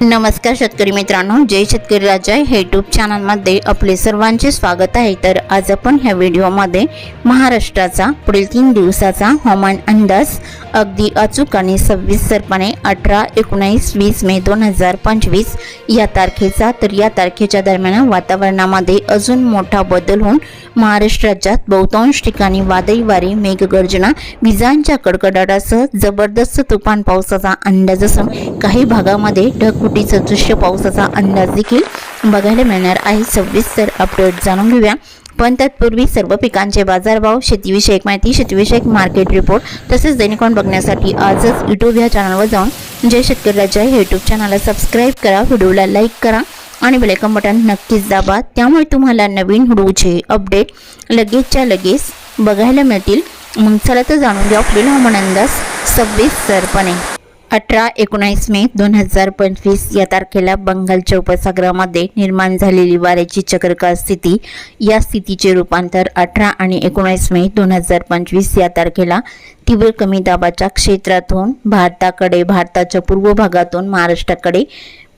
नमस्कार शेतकरी मित्रांनो जय शेतकरी राजा. हे यूट्यूब चॅनलमध्ये आपले सर्वांचे स्वागत आहे. तर आज आपण ह्या व्हिडिओमध्ये महाराष्ट्राचा पुढील तीन दिवसाचा हवामान अंदाज अगदी अचूक आणि सविस्तरपणे अठरा एकोणीस वीस मे दोन हजार पंचवीस या तारखेचा तर या तारखेच्या दरम्यान वातावरणामध्ये अजून मोठा बदल होऊन महाराष्ट्र राज्यात बहुतांश ठिकाणी वादळी वारे मेघगर्जना विजांच्या कडकडाटासह जबरदस्त तुफान पावसाचा अंदाज असून काही भागामध्ये ढगफुटीचं दृश्य पावसाचा अंदाज देखील बघायला मिळणार आहे. सविस्तर अपडेट जाणून घेऊया. पण तत्पूर्वी सर्व पिकांचे बाजारभाव शेतीविषयक माहिती शेतीविषयक मार्केट रिपोर्ट तसेच दैनिकॉन बघण्यासाठी आजच यूट्यूब ह्या चॅनलवर जाऊन जय शेतकरी राजा हे यूट्यूब चॅनलला सबस्क्राईब करा व्हिडिओला लाईक करा आणि बेलायकन बटन नक्कीच दाबा. त्यामुळे तुम्हाला नवीन व्हिडिओचे अपडेट लगेचच्या लगेच बघायला मिळतील. मग चला तर जाणून घ्या पुढील हवामान अंदाज सरपणे. अठरा एकोणीस मे दोन हजार पंचवीस या तारखेला बंगालच्या उपसागरामध्ये निर्माण झालेली वाऱ्याची चक्रकार स्थिती या स्थितीचे रूपांतर अठरा आणि एकोणीस मे दोन हजार पंचवीस या तारखेला तीव्र कमी दाबाच्या क्षेत्रातून भारताकडे भारताच्या पूर्व भागातून महाराष्ट्राकडे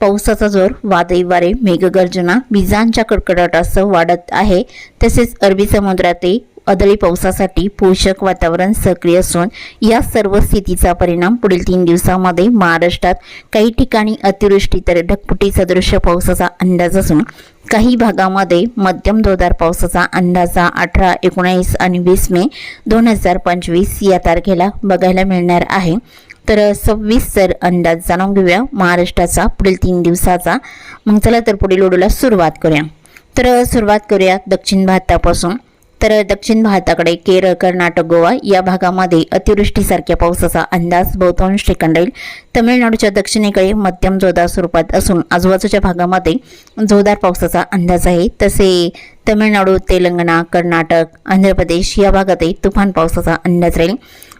पावसाचा जोर वादळी वारे मेघगर्जना विजांच्या कडकडाटासह वाढत आहे. तसेच अरबी समुद्रातील अदळी पावसासाठी पोषक वातावरण सक्रिय असून या सर्व स्थितीचा परिणाम पुढील तीन दिवसामध्ये महाराष्ट्रात काही ठिकाणी अतिवृष्टी तर ढगफुटी सदृश्य पावसाचा अंदाज असून काही भागामध्ये मध्यम जोरदार पावसाचा अंदाजा अठरा एकोणीस आणि वीस मे दोन हजार पंचवीस या तारखेला बघायला मिळणार आहे. तर सविस्तर अंदाज जाणून घेऊया महाराष्ट्राचा पुढील तीन दिवसाचा. मग चला तर पुढील ओढूला सुरुवात करूया. तर सुरुवात करूया दक्षिण भारतापासून. तर दक्षिण भारताकडे केरळ कर्नाटक गोवा या भागामध्ये अतिवृष्टीसारख्या पावसाचा अंदाज बहुतांश ठिकाण राहील. तमिळनाडूच्या दक्षिणेकडे मध्यम जोरदार स्वरूपात असून आजूबाजूच्या भागामध्ये जोरदार पावसाचा अंदाज आहे. तसे तमिळनाडू तेलंगणा कर्नाटक आंध्र प्रदेश या भागातही तुफान पावसाचा अंदाज राहील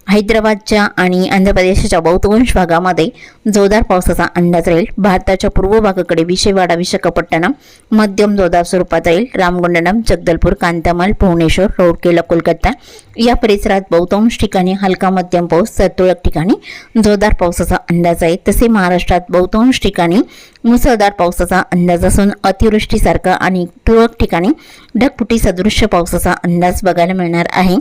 हैदराबादच्या आणि आंध्र प्रदेशाच्या बहुतांश भागामध्ये जोरदार पावसाचा अंदाज राहील भारताच्या पूर्व भागाकडे विषयवाडा विशाखापट्टणम मध्यम जोरदार स्वरूपात राहील रामगुंडनम जगदलपूर कांतामाल भुवनेश्वर रोडकेला कोलकाता या परिसरात बहुतांश ठिकाणी हलका मध्यम पाऊस तर तुरळक ठिकाणी जोरदार पावसाचा अंदाज आहे तसे महाराष्ट्रात बहुतांश ठिकाणी मुसळधार पावसाचा अंदाज असून अतिवृष्टीसारखा आणि तुरळक ठिकाणी ढगफुटी सदृश्य पावसाचा अंदाज बघायला मिळणार आहे.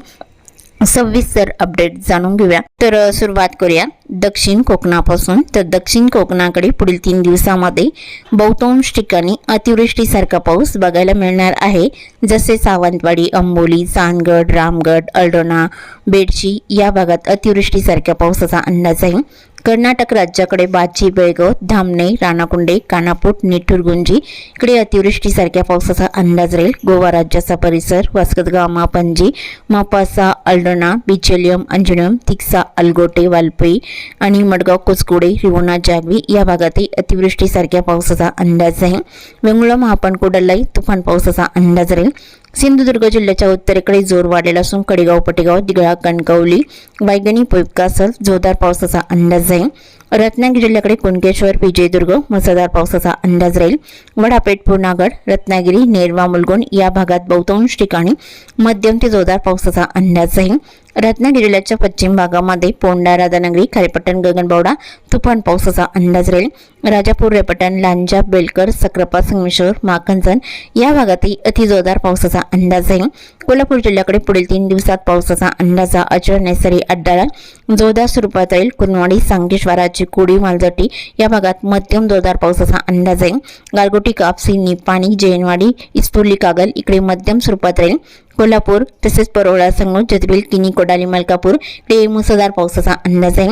सविस्तर अपडेट जाणून घेऊया. तर सुरुवात करूया. दक्षिण कोकणापासून. तर दक्षिण कोकणाकडे पुढील तीन दिवसामध्ये बहुतांश ठिकाणी अतिवृष्टीसारखा पाऊस बघायला मिळणार आहे. जसे सावंतवाडी अंबोली चांदगड रामगड अल्डोणा बेडशी या भागात अतिवृष्टीसारख्या पावसाचा अंदाज आहे. कर्नाटक राज्याकडे बाची बेळगाव धामणे राणाकुंडे कानापूट निठुरगुंजी इकडे अतिवृष्टीसारख्या पावसाचा अंदाज राहील. गोवा राज्याचा परिसर वास्कतगामा पणजी मापासा अल्डोना बिचेलियम अंजुनियम तिक्सा अलगोटे वालपई आणि मडगाव कोचकुडे रिवोना जागवी या भागातही अतिवृष्टीसारख्या पावसाचा अंदाज आहे वेंगुळा महापण कोडल्लाई तुफान पावसाचा अंदाज राहील. सिंधुदुर्ग जिल्ह्याच्या उत्तरेकडे जोर वाढलेला असून कडेगाव पटेगाव दिगळा कणकवली वायगणी पोपकासल जोरदार पावसाचा अंदाज आहे रत्नागिरी जिल्ह्याकडे कुणकेश्वर विजयदुर्ग मुसळधार पावसाचा अंदाज राहील. वडापेठ पूर्णागड रत्नागिरी नेरवा मुलगुण या भागात बहुतांश ठिकाणी मध्यम ते जोरदार पावसाचा अंदाज आहे रत्नागिरी जिल्ह्याच्या पश्चिम भागामध्ये पोंडा राधानगरी खारेपट्टण गगनबावडा तुफान पावसाचा अंदाज राहील. राजापूर रेपटण लांजा बेलकर सक्रापा संगमेश्वर माखनसन या भागातही अति जोरदार पावसाचा अंदाज आहे कोल्हापूर जिल्ह्याकडे पुढील तीन दिवसात पावसाचा अंदाजा अचळ नैसरी अड्डाळा जोरदार स्वरूपात राहील. कुनवाडी सांगेश्वराची कोडी मालजटी या भागात मध्यम जोरदार पावसाचा अंदाज आहे गारगोटी कापसी निपाणी जैनवाडी इस्पुर्ली कागल इकडे मध्यम स्वरूपात राहील. कोल्हापूर तसेच परोळा संगोट जतबिल किनी कोडाली मलकापूर ते मुसळधार पावसाचा अंदाज आहे.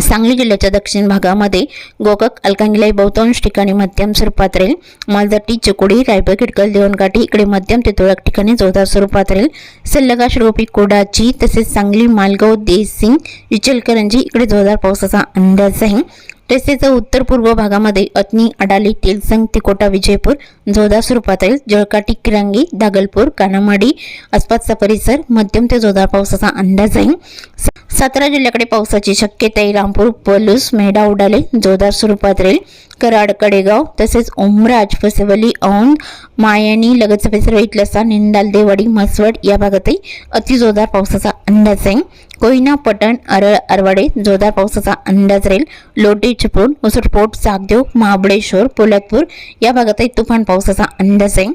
सांगली जिल्ह्याच्या दक्षिण भागामध्ये गोकक अलकांगिलाई बहुतांश ठिकाणी मध्यम स्वरूपात राहील. मालदट्टी चिकोडी रायबळ किडकल देवणकाठी इकडे मध्यम ते तुरळक ठिकाणी जोरदार स्वरूपात राहील. सल्लगा रोपी कोडाची तसेच सांगली मालगाव देसिंग इचलकरंजी इकडे जोरदार पावसाचा अंदाज आहे. तसेच उत्तर पूर्व भागामध्ये अतनी अडाली तेलसंग तिकोटा विजयपूर जोरदार स्वरूपात जळकाटी किरांगी दागलपूर कानामाडी आसपासचा परिसर मध्यम ते जोरदार पावसाचा अंदाज आहे. सातारा जिल्ह्याकडे पावसाची शक्यता आहे रामपूर पलूस मेढा उडाले जोरदार स्वरूपात राहील कराड कडेगाव तसेच ओमराज फसेवली औंध मायानी लगतचा परिसर इथलासा निंदाल देवाडी म्हसवड या भागातही अति जोरदार पावसाचा अंदाज आहे. कोयना पटण अरळ अरवाडे जोरदार पावसाचा अंदाज राहील. लोटी चिपळूण उसरपोट सागदेव महाबळेश्वर पोलादपूर या भागातही तुफान पावसाचा अंदाज आहे.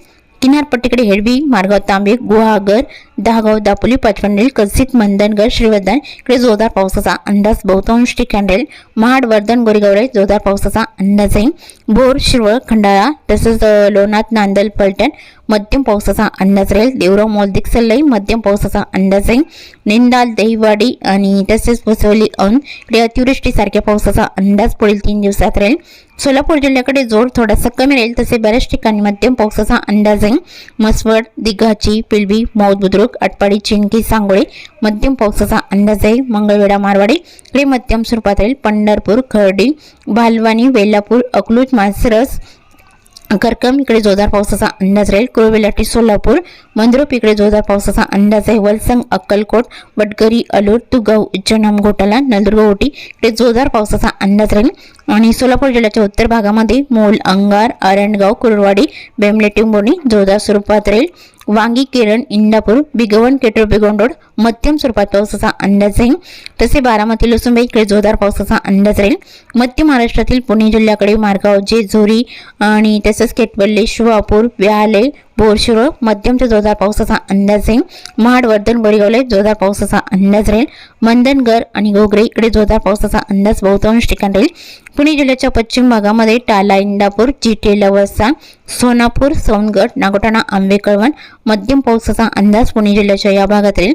किनारपट्टीकडे हेडवी मार्गाव तांबे गुहागर दहागाव दापोली पाचवंडेल कसित मंदनगड श्रीवर्धन इकडे जोरदार पावसाचा अंदाज. बहुतांश ठिकाण राहील महाड वर्धन गोरेगावडे जोरदार पावसाचा अंदाज आहे. बोर शिरवळ खंडाळा तसंच लोणात नांदल पलटण मध्यम पावसाचा अंदाज राहील. देवराव मोलदिक सल्लाई मध्यम पावसाचा अंदाज आहे. निंदाल दहिवाडी आणि तसेच वसवली औन इकडे अतिवृष्टीसारख्या पावसाचा अंदाज पुढील तीन दिवसात राहील. सोलापूर जिल्ह्याकडे जोर थोडासा कमी राहील तसे बऱ्याच ठिकाणी मध्यम पावसाचा अंदाज आहे. मसवड दिघाची पिलवी मौद बुद्रुक अटपाडी चिंकी सांगोळे मध्यम पावसाचा अंदाज आहे. मंगळवेढा मारवाडी इकडे मध्यम स्वरूपात राहील. पंढरपूर खर्डी भालवानी वेल्लापूर अकलूज मासरस करकम इकडे जोरदार पावसाचा अंदाज राहील. कुरुवेलाटी सोलापूर. मंद्रुप इकडे जोरदार पावसाचा अंदाज आहे. वलसंग अक्कलकोट वडगरी अलूर तुगाव उज्जैन घोटाला नलदुर्ग ओटी. इकडे जोरदार पावसाचा अंदाज राहील. आणि सोलापूर जिल्ह्याच्या उत्तर भागामध्ये मोल अंगार आरणगाव कुरवाडी बेमलेटिंबोणी जोरदार स्वरूपात राहील. वांगी केरळ इंदापूर बिगवण केटूर बिगोंडोड मध्यम स्वरूपात पावसाचा अंदाज राहील. तसे बारामती लसुंबाई इकडे जोरदार पावसाचा अंदाज राहील. मध्य महाराष्ट्रातील पुणे जिल्ह्याकडे मार्गाव जेजुरी आणि तसंच केटवल्ले शिवापूर व्याले बोरशिरो मध्यम ते जोरदार पावसाचा अंदाज आहे महाड वर्धन बोरीगावला जोरदार पावसाचा अंदाज राहील. मंदनगर आणि गोगरे इकडे जोरदार पावसाचा अंदाज बहुतांश ठिकाण राहील. पुणे जिल्ह्याच्या पश्चिम भागामध्ये टाला इंदापूर जिटे लवसा सोनापूर सोनगड नागोटाणा आंबे कळवण मध्यम पावसाचा अंदाज पुणे जिल्ह्याच्या या भागात राहील.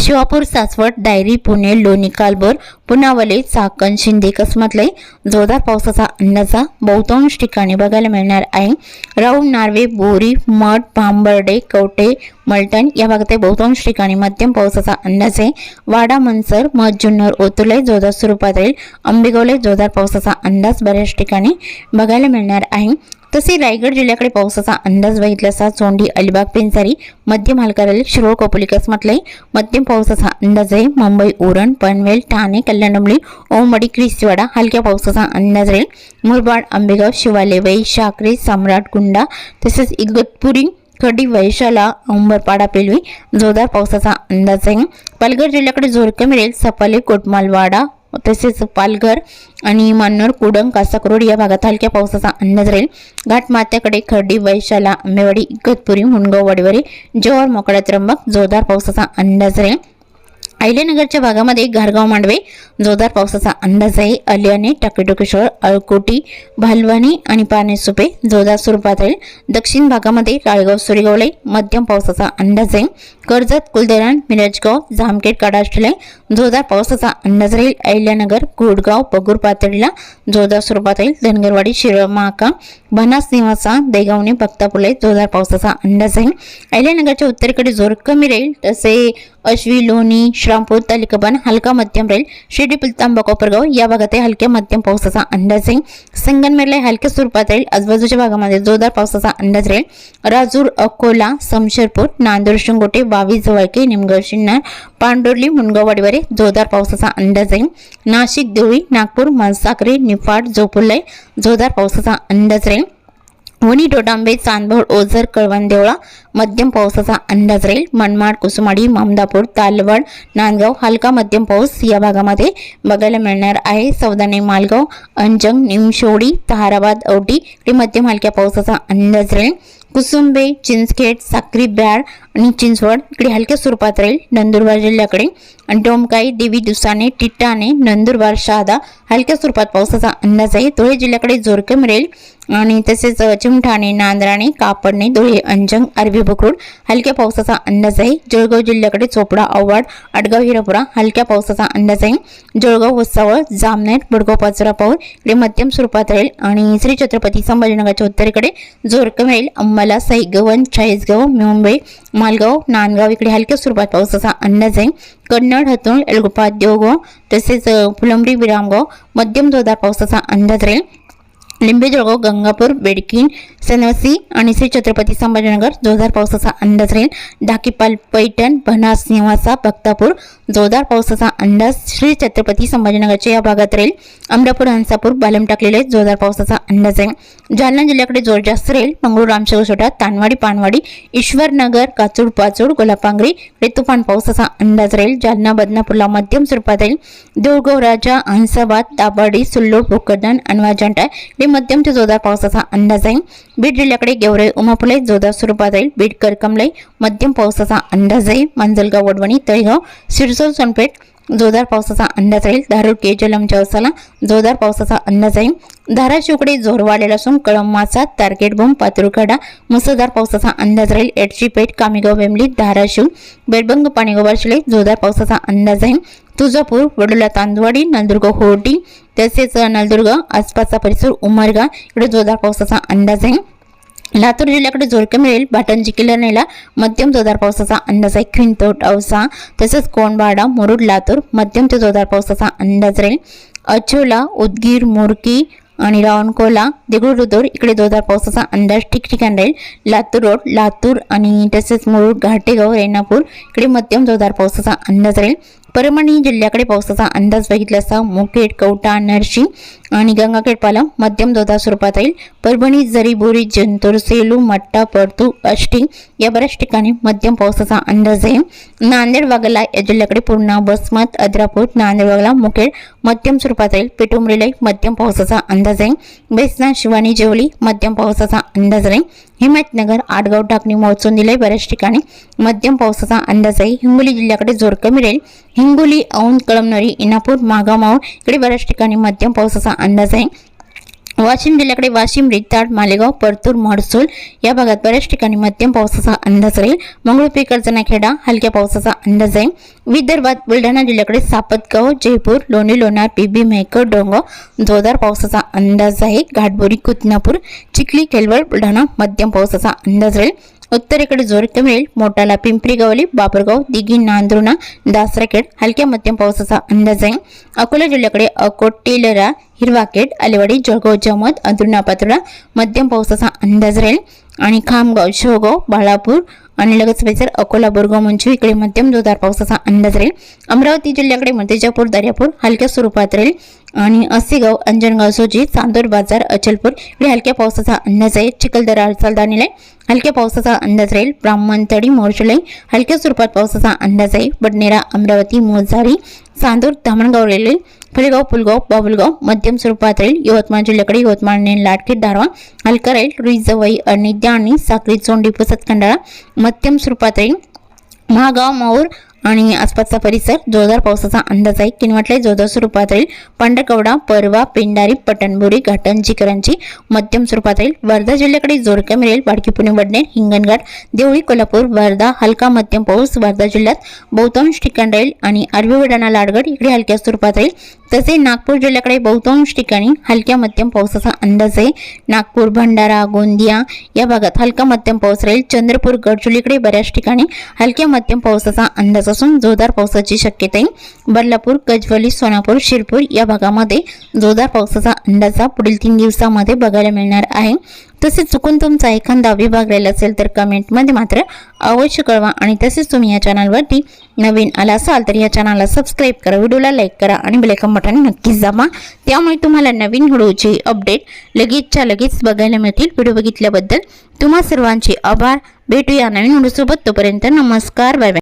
शिवापूर सासवड डायरी पुणे लोणी कालबर पुनावले चाकण शिंदे कसमतले जोरदार पावसाचा अंदाजा बहुतांश ठिकाणी बघायला मिळणार आहे. राऊ नार्वे बोरी मठ भांबर्डे कवटे मलटण या भागातील बहुतांश ठिकाणी मध्यम पावसाचा अंदाज आहे. वाडा मनसर मध जुन्नर ओतुले जोरदार स्वरूपात राहील. आंबेगावले जोरदार पावसाचा अंदाज बऱ्याच ठिकाणी बघायला मिळणार आहे. तसे रायगड जिल्ह्याकडे पावसाचा अंदाज बघितला असता चोंडी अलिबाग पेंसारी मध्यम हलका शिरोळ कोपोली म्हटलंय मध्यम पावसाचा अंदाज आहे. मुंबई उरण पनवेल ठाणे कल्याणडोंबली ओमडी क्रिस्तीवाडा हलक्या पावसाचा अंदाज राहील. मुरबाड आंबेगाव शिवालेवई शाकरे सम्राट गुंडा तसेच इगतपुरी खडी वैशाला अंबरपाडा पेलवी जोरदार पावसाचा अंदाज आहे. पालघर जिल्ह्याकडे जोर कमी राहील. सपाले कोटमालवाडा तसेच पालघर आणि मान्नर कुडंग कासाकरोड या भागात हलक्या पावसाचा अंदाज राहील. घाटमात्याकडे खर्डी वैशाला आंबेवाडी इगतपुरी मुनगाव वाडीवरी जोर मोकळा त्र्यंबक जोरदार पावसाचा अंदाज राहील. अहिल्यानगरच्या भागामध्ये घारगाव मांडवे जोरदार पावसाचा अंदाज आहे. अलियाने टाकेटोकेश्वर अळकोटी भालवानी आणि पाणेसुपे जोरदार स्वरूपात राहील दक्षिण भागामध्ये राळगाव सुरेगावले मध्यम पावसाचा अंदाज आहे. कर्जत कुलदेराण मिरजगाव जामखेड काडाष्टले जोरदार पावसाचा अंदाज राहील. अहिल्यानगर गुडगाव पगूर पातळीला जोरदार स्वरूपात राहील. धनगरवाडी शिरळ महाका बनास निवासा देगावने बक्तापुले जोरदार पावसाचा अंदाज आहे. अहिल्यानगरच्या उत्तरेकडे जोर कमी राहील. तसे अश्वी लोणी श्रामपूर तालिकाबान हलका मध्यम राहील शिर्डी पिलतांबा कोपरगाव या भागातही हलक्या मध्यम पावसाचा अंदाज आहे. संगनमेरला हलक्या स्वरूपात राहील. आजूबाजूच्या भागामध्ये जोरदार पावसाचा अंदाज राहील. राजूर अकोला समशेरपूर नांदूर शिंगोटे बावी जवळके निमगड शिन्नर पांडुर्ली मुनगाववाडीवरे जोरदार पावसाचा अंदाज आहे. नाशिक देवळी नागपूर मनसाकरी निफाड जोपुल्ले जोरदार पावसाचा अंदाज राहील. वणी डोडांबे चांदभोर ओझर कळवण देवळा मध्यम पावसाचा अंदाज राहील. मनमाड कुसुमाडी मामदापूर तालवड नांदगाव हलका मध्यम पाऊस या भागामध्ये बघायला मिळणार आहे. सौदाने मालगाव अंजंग निमशोडी ताराबाद औटी इकडे मध्यम हलक्या पावसाचा अंदाज राहील. कुसुंबे चिंचखेड साक्री ब्याड आणि चिंचवड इकडे हलक्या स्वरूपात राहील नंदुरबार जिल्ह्याकडे. आणि डोमकाई देवी दुसाने टिट्टाणे नंदुरबार शहादा हलक्या स्वरूपात पावसाचा अंदाज आहे. धुळे जिल्ह्याकडे जोरकम राहील. आणि तसेच चिमठाणे नांदराणे कापडणे धुळे अंजंग अरबी बकरूड हलक्या पावसाचा अंदाज आहे. जळगाव जिल्ह्याकडे चोपडा आव्हाड आडगाव हिरापुरा हलक्या पावसाचा अंदाज आहे. जळगाव वसावळ जामनेर बडगाव पाचोरा पाऊल इकडे मध्यम स्वरूपात राहील. आणि श्री छत्रपती संभाजीनगरच्या उत्तरेकडे जोर कमी राहील अंबाला साईगवन चाळीसगाव मुंबई मालगाव नांदगाव इकडे हलक्या स्वरूपात पावसाचा अंदाज आहे. कन्नड हतोळ एलगुपा देवगाव तसेच फुलंबरी विरामगाव मध्यम जोरदार पावसाचा अंदाज राहील. लिंबे जळगाव गंगापूर बेडकीन सनवसी आणि श्री छत्रपती संभाजीनगर जोरदार पावसाचा अंदाज राहील. ढाकीपाल पैठण भनास निवासा भक्तापूर जोरदार पावसाचा अंदाज श्री छत्रपती संभाजीनगरच्या या भागात राहील. अमरापूर हंसापूर बालम टाकलेले जोरदार पावसाचा अंदाज आहे. जालना जिल्ह्याकडे जोर जास्त राहील. मंगळूर रामशेगसोटा तानवाडी पानवाडी ईश्वरनगर काचूड पाचूड गोलापांगरी इकडे तुफान पावसाचा अंदाज राहील. जालना बदनापूरला मध्यम स्वरूपात राहील. देऊळगाव राजा हंसाबाद दाबाडी सुल्लोड भोकरदन अनवा जंटा ते मध्यम ते जोरदार पावसाचा अंदाज आहे. बीड जिल्ह्याकडे गेवरे उमापुले जोरदार स्वरूपात राहील बीड करकमलाई मध्यम पावसाचा अंदाज आहे. मांजलगाव वडवणी तळेगाव सिरसोल सोनपेठ जोरदार पावसाचा अंदाज राहील. धारूर के जलमच्या वसाला जोरदार पावसाचा अंदाज आहे. धाराशिवकडे जोर वाढलेला असून कळम मासा तारकेट बोंब पातुरखडा मुसळधार पावसाचा अंदाज राहील. एडची पेठ कामेगाव वेमली धाराशिव बेडबंग पाणीगाव शिले जोरदार पावसाचा अंदाज आहे. तुळजापूर वडोला तांदवाडी नंदुर्ग होर्डी तसेच नलदुर्ग आसपासचा परिसर उमरगा इकडे जोरदार पावसाचा अंदाज आहे. लातूर जिल्ह्याकडे जोरके मिळेल भाटंजी किल्ल्यानेला मध्यम जोरदार पावसाचा अंदाज आहे. खिंतोट औसा तसेच कोंडवाडा मुरुड लातूर मध्यम ते जोरदार पावसाचा अंदाज राहील. अचोला उदगीर मुरकी आणि रावणकोला देगुळ इकडे जोरदार पावसाचा अंदाज ठिकठिकाणी राहील. लातूर रोड लातूर आणि तसेच मुरुड घाटेगाव रेणापूर इकडे मध्यम जोरदार पावसाचा अंदाज राहील. परभणी जिल्ह्याकडे पावसाचा अंदाज बघितला असता मुखेड कवटा नरशी आणि गंगाखेड पालम मध्यम जोरदार स्वरूपात येईल परभणी जरीबोरी जंतूर सेलू मट्टा परतू अष्टी या बऱ्याच ठिकाणी मध्यम पावसाचा अंदाज आहे. नांदेड वागला या जिल्ह्याकडे पूर्णा बसमत अद्रापूर नांदेड वागला मुखेड मध्यम स्वरूपात येईल पेटुमरेला मध्यम पावसाचा अंदाज आहे. बेसना शिवानी जेवली मध्यम पावसाचा अंदाज आहे. हिमायतनगर आडगाव टाकणी महोत्सव दिले बऱ्याच ठिकाणी. मध्यम पावसाचा अंदाज आहे हिंगोली जिल्ह्याकडे जोर कमी राहील हिंगोली औंध कळमनरी इनापूर मागामाव इकडे बऱ्याच ठिकाणी मध्यम पावसाचा अंदाज आहे वाशिम जिल्ह्याकडे वाशिम रिताड मालेगाव परतूर महसूल या भागात बऱ्याच ठिकाणी मध्यम पावसाचा अंदाज राहील. मंगळूपी कर्जनाखेडा हलक्या पावसाचा अंदाज आहे. विदर्भात बुलढाणा जिल्ह्याकडे सापतगाव जयपूर लोणी लोणार पिबी मेहकर डोंगाव जोरदार पावसाचा अंदाज आहे. घाटबोरी कुतनापूर चिखली केलवड बुलढाणा मध्यम पावसाचा अंदाज राहील. उत्तरेकडे जोर कमी मोटाला पिंपरी गवली बापरगाव दिघी नांदुर्णा दासराखेड हलक्या मध्यम पावसाचा अंदाज आहे. अकोला जिल्ह्याकडे अकोट टेलरा हिरवाकेट आलेवाडी जळगाव जमत अंतुर्णा मध्यम पावसाचा अंदाज राहील. आणि खामगाव शेवगाव बाळापूर आणि लगेच परिसर अकोला बोरगाव मंचू इकडे मध्यम जोरदार पावसाचा अंदाज राहील. अमरावती जिल्ह्याकडे मतेजापूर दर्यापूर हलक्या स्वरूपात राहील. आणि असेगाव अंजनगाव सोजी चांदोर बाजार अचलपूर इकडे हलक्या पावसाचा अंदाज आहे. चिखलदरा हडसाल हलक्या पावसाचा अंदाज राहील. ब्राह्मणतडी मोर्चलाई हलक्या स्वरूपात पावसाचा अंदाज आहे. बडनेरा अमरावती मोजारी चांदूर धामणगाव रेल्वे फळेगाव पुलगाव बाबुलगाव मध्यम स्वरूपात यवतमाळ जिल्ह्याकडे यवतमाळ नेन लाटखेड दारवा हलका रुईजवाई रुईजवई अनिद्या आणि साखरी चोंडी पुसत खंडाळा मध्यम स्वरूपात महागाव माऊर आणि आसपासचा परिसर जोरदार पावसाचा अंदाज आहे. किनवटला जोरदार स्वरूपात राहील. पांढरकवडा परवा पेंडारी पटणबुरी घाटण चिकरांची मध्यम स्वरूपात राहील. वर्धा जिल्ह्याकडे जोर कमी राहील वाडकी पुणे वडणे हिंगणघाट देवळी कोल्हापूर वर्धा हलका मध्यम पाऊस वर्धा जिल्ह्यात बहुतांश ठिकाण राहील आणि आरवी वडाणा लाडगड इकडे हलक्या स्वरूपात राहील. तसे नागपूर जिल्ह्याकडे बहुतांश ठिकाणी हलक्या मध्यम पावसाचा अंदाज आहे. नागपूर भंडारा गोंदिया या भागात हलका मध्यम पाऊस राहील. चंद्रपूर गडचुलीकडे बऱ्याच ठिकाणी हलक्या मध्यम पावसाचा अंदाज असून जोरदार पावसाची शक्यता आहे बदलापूर गजवली सोनापूर शिरपूर या भागामध्ये जोरदार पावसाचा अंदाजा पुढील तीन दिवसामध्ये बघायला मिळणार आहे. तसेच चुकून तुमचा एखादा विभाग राहिला असेल तर कमेंटमध्ये मात्र अवश्य कळवा आणि तसेच तुम्ही या चॅनलवरती नवीन आला असाल तर या चॅनलला सबस्क्राईब करा व्हिडिओला लाईक करा आणि बेलेकम बटन नक्कीच दाबा. त्यामुळे तुम्हाला नवीन व्हिडिओचे अपडेट लगेचच्या लगेच बघायला मिळतील. व्हिडिओ बघितल्याबद्दल तुम्हा सर्वांचे आभार. भेटूया नवीन व्हिडिओसोबत. तोपर्यंत नमस्कार. Bye bye.